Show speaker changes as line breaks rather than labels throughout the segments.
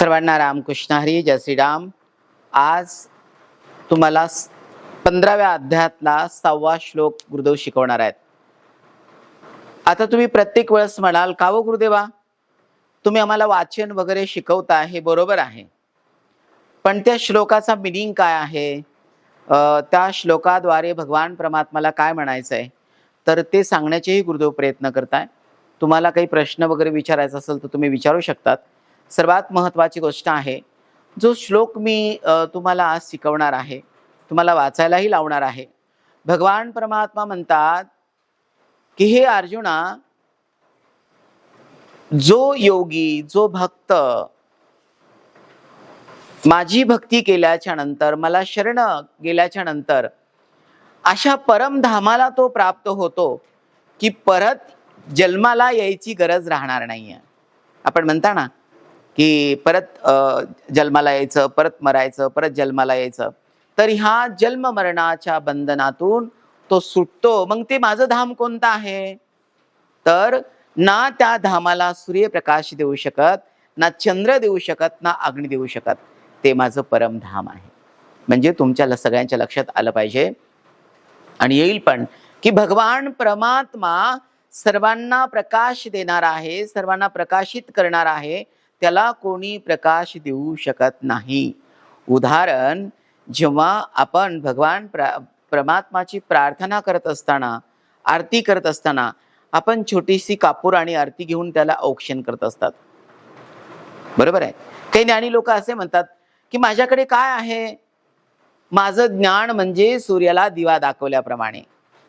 सर्वांना रामकृष्ण हरी जय श्रीराम. आज तुम्हाला पंधराव्या अध्यायातला सहावा श्लोक गुरुदेव शिकवणार आहेत. आता तुम्ही प्रत्येक वेळेस म्हणाल का हो गुरुदेवा? तुम्ही आम्हाला वाचन वगैरे शिकवता हे बरोबर आहे. पण त्या श्लोकाचा मिनिंग काय आहे? त्या श्लोकाद्वारे भगवान परमात्माला काय म्हणायचं आहे तर ते सांगण्याचेही गुरुदेव प्रयत्न करताय. तुम्हाला काही प्रश्न वगैरे विचारायचा असेल तर तुम्ही विचारू शकतात. सर्वात महत्त्वाची गोष्ट आहे जो श्लोक मी तुम्हाला आज शिकवणार आहे तुम्हाला वाचायलाही लावणार आहे. भगवान परमात्मा म्हणतात की हे अर्जुना जो योगी जो भक्त माझी भक्ती केल्याच्यानंतर मला शरण गेल्याच्यानंतर अशा परमधामाला तो प्राप्त होतो की परत जन्माला यायची गरज राहणार नाहीये. आपण म्हणता ना की परत जन्माला यायचं परत मरायचं परत जन्माला यायचं. तर ह्या जन्म मरणाच्या बंधनातून तो सुटतो. मग ते माझं धाम कोणतं आहे? तर ना त्या धामाला सूर्यप्रकाश देऊ शकत ना चंद्र देऊ शकत ना अग्नी देऊ शकत. ते माझं परमधाम आहे. म्हणजे तुमच्या ल- सगळ्यांच्या लक्षात आलं पाहिजे. आणि येईल पण की भगवान परमात्मा सर्वांना प्रकाश देणार आहे सर्वांना प्रकाशित करणार आहे. त्याला कोणी प्रकाश देऊ शकत नाही. उदाहरण जेव्हा आपण भगवान प्रा परमात्माची प्रार्थना करत असताना आरती करत असताना आपण छोटीशी कापूर आणि आरती घेऊन त्याला औक्षण करत असतात. बरोबर आहे? काही ज्ञानी लोक असे म्हणतात की माझ्याकडे काय आहे? माझं ज्ञान म्हणजे सूर्याला दिवा दाखवल्याप्रमाणे.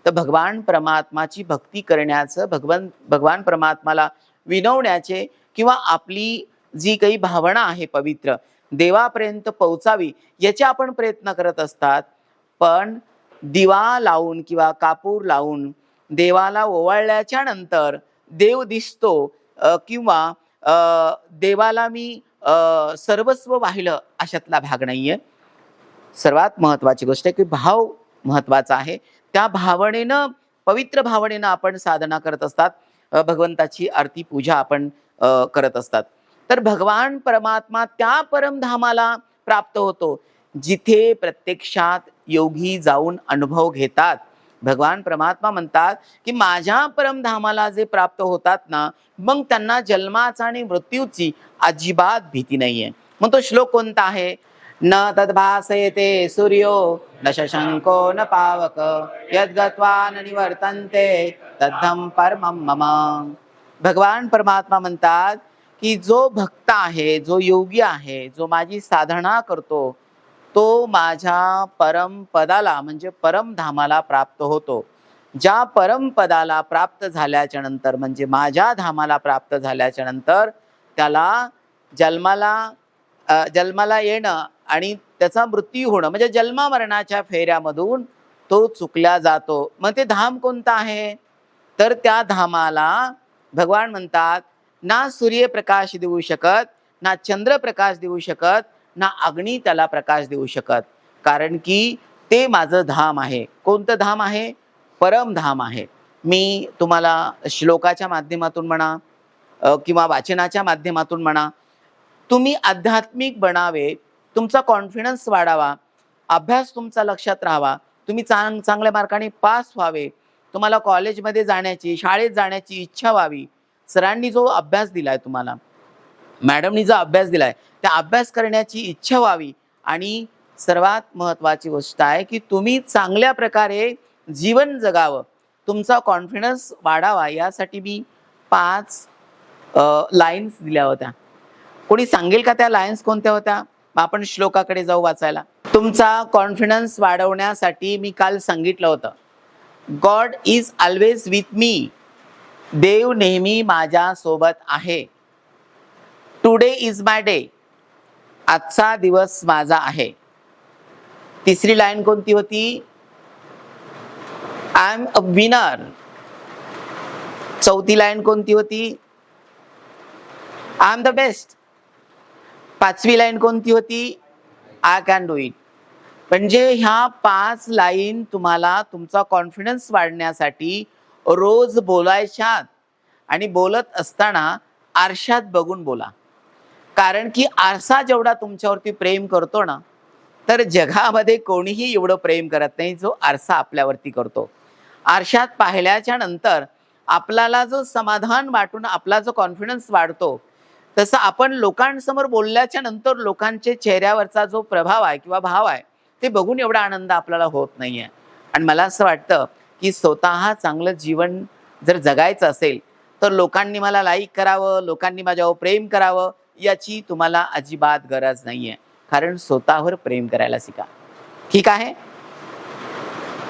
तर भगवान परमात्माची भक्ती करण्याचं भगवान भगवान परमात्माला विनवण्याचे किंवा आपली जी काही भावना आहे पवित्र देवापर्यंत पोहोचावी याचे आपण प्रयत्न करत असतात. पण दिवा लावून किंवा कापूर लावून देवाला ओवाळल्याच्या नंतर देव दिसतो किंवा देवाला मी सर्वस्व वाहिलं अशातला भाग नाहीये. सर्वात महत्वाची गोष्ट आहे की भाव महत्त्वाचा आहे. त्या भावनेनं पवित्र भावनेनं आपण साधना करत असतात. भगवंताची आरती पूजा आपण करत असतात. तर भगवान परमात्मा त्या परमधामाला प्राप्त होतो. जिथे प्रत्यक्षात योगी जाऊन अनुभव घेतात. भगवान परमात्मा म्हणतात की माझ्या परमधामाला जे प्राप्त होतात ना मग त्यांना जन्माचा आणि मृत्यूची अजिबात भीती नाहीये. मग तो श्लोक कोणता आहे? न तद्भासयते सूर्यो न शशंको न पावक यद्गत्वा न निवर्तन्ते तद्धम परमम मम. भगवान परमात्मा म्हणतात की जो भक्त आहे जो योगी आहे जो माझी साधना करतो तो माझ्या परमपदाला म्हणजे परमधामाला प्राप्त होतो. ज्या परमपदाला प्राप्त झाल्याच्यानंतर म्हणजे माझ्या धामाला प्राप्त झाल्याच्यानंतर त्याला जन्माला जन्माला येणं आणि त्याचा मृत्यू होणं म्हणजे जन्मामरणाच्या फेऱ्यामधून तो चुकल्या जातो. मग ते धाम कोणतं आहे? तर त्या धामाला भगवान म्हणतात ना सूर्यप्रकाश देऊ शकत ना चंद्रप्रकाश देऊ शकत ना अग्नी त्याला प्रकाश देऊ शकत. कारण की ते माझं धाम आहे. कोणतं धाम आहे? परम धाम आहे. मी तुम्हाला श्लोकाच्या माध्यमातून म्हणा किंवा वाचनाच्या माध्यमातून म्हणा तुम्ही आध्यात्मिक बनावे तुमचा कॉन्फिडन्स वाढावा अभ्यास तुमचा लक्षात राहावा तुम्ही चांग चांगल्या मार्काने पास व्हावे तुम्हाला कॉलेजमध्ये जाण्याची शाळेत जाण्याची इच्छा व्हावी सरांनी जो अभ्यास दिलाय तुम्हाला मॅडमनी जो अभ्यास दिलाय त्या अभ्यास करण्याची इच्छा व्हावी. आणि सर्वात महत्वाची गोष्ट आहे की तुम्ही चांगल्या प्रकारे जीवन जगावं. तुमचा कॉन्फिडन्स वाढावा यासाठी मी पाच लाईन्स दिल्या होत्या. कोणी सांगेल का त्या लाईन्स कोणत्या होत्या? आपण श्लोकाकडे जाऊ वाचायला. तुमचा कॉन्फिडन्स वाढवण्यासाठी मी काल सांगितलं होतं. God is always with me देव नेहमी माझ्या सोबत आहे. टुडे इज माय डे आजचा दिवस माझा आहे. तिसरी लाईन कोणती होती? आय एम अ विनर चौथी लाईन कोणती होती? आय एम द बेस्ट पाचवी लाईन कोणती होती? आय कॅन डू इट म्हणजे ह्या पाच लाईन तुम्हाला तुमचा कॉन्फिडन्स वाढण्यासाठी रोज बोलायच्यात आणि बोलत असताना आरशात बघून बोला. कारण की आरसा जेवढा तुमच्यावरती प्रेम करतो ना तर जगामध्ये कोणीही एवढं प्रेम करत नाही जो आरसा आपल्यावरती करतो. आरशात पाहिल्याच्या नंतर आपल्याला जो समाधान वाटून आपला जो कॉन्फिडन्स वाढतो तसं आपण लोकांसमोर बोलल्याच्या नंतर लोकांचे चेहऱ्यावरचा जो प्रभाव आहे किंवा भाव आहे ते बघून एवढा आनंद आपल्याला होत नाहीये. आणि मला असं वाटतं की स्वतः चांगलं जीवन जर जगायचं असेल तर लोकांनी मला लाईक करावं लोकांनी माझ्यावर प्रेम करावं याची तुम्हाला अजिबात गरज नाहीये. कारण स्वतःवर प्रेम करायला शिका. ठीक आहे?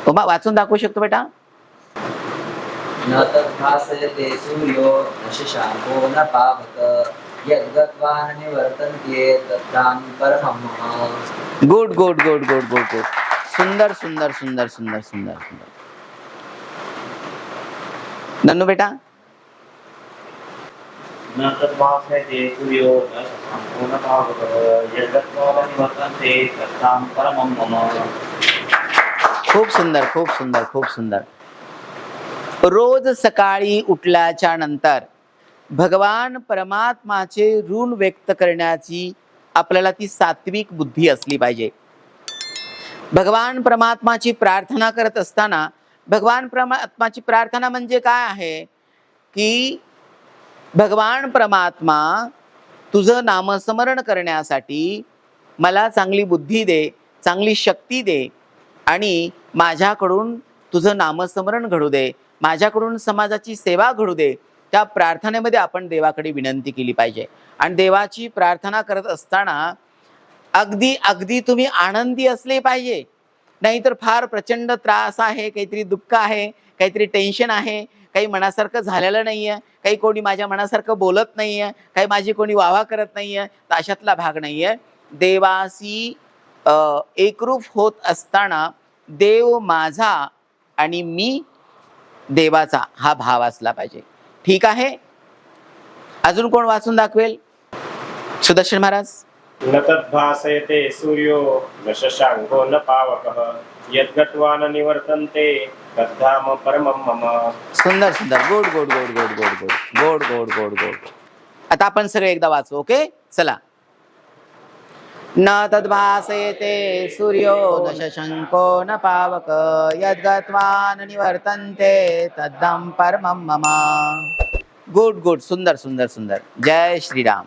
वाचून दाखवू शकतो बेटा? Good good good good good good सुंदर सुंदर सुंदर सुंदर सुंदर सुंदर नन्नू बेटा
न तद्भासयते सूर्यो न शशाङ्को न पावकः यद्गत्वा न निवर्तन्ते तत्तां नन्नू बेटा।
खूप सुंदर खूप सुंदर खूप सुंदर. रोज सकाळी उठल्याच्या नंतर भगवान परमात्माचे ऋण व्यक्त करण्याची आपल्याला ती सात्विक बुद्धी असली पाहिजे. भगवान परमात्माची प्रार्थना करत असताना भगवान परमात्माची प्रार्थना म्हणजे काय आहे? की भगवान परमात्मा तुझं नामस्मरण करण्यासाठी मला चांगली बुद्धी दे चांगली शक्ती दे आणि माझ्याकडून तुझं नामस्मरण घडू दे माझ्याकडून समाजाची सेवा घडू दे त्या प्रार्थनेमध्ये आपण देवाकडे विनंती केली पाहिजे. आणि देवाची प्रार्थना करत असताना अगदी अगदी तुम्ही आनंदी असले पाहिजे. नाहीतर फार प्रचंड त्रास आहे काहीतरी दुःख आहे काहीतरी टेन्शन आहे काही मनासारखं झालेलं नाही आहे काही कोणी माझ्या मनासारखं बोलत नाही आहे काही माझी कोणी वावा करत नाही आहे तर अशातला भाग नाही आहे देवाशी एकरूप होत असताना देव माझा आणि मी देवाचा हा भाव असला पाहिजे. ठीक आहे? अजून कोण वाचून दाखवेल? सुदर्शन महाराज?
न तद्भासयते सूर्यो न शशाङ्को न पावकः। यद्गत्वा न निवर्तन्ते तद्धाम परमं मम।
सुंदर सुंदर. Good good good good good good. Good good good good. आता आपण सगळे एकदा वाचू ओके? चला. न तद्भासयते सूर्यो न न पावक। यद्गत्वा न निवर्तन्ते तद्धं परमं मम। Good good. सुंदर सुंदर सुंदर. जय श्रीराम.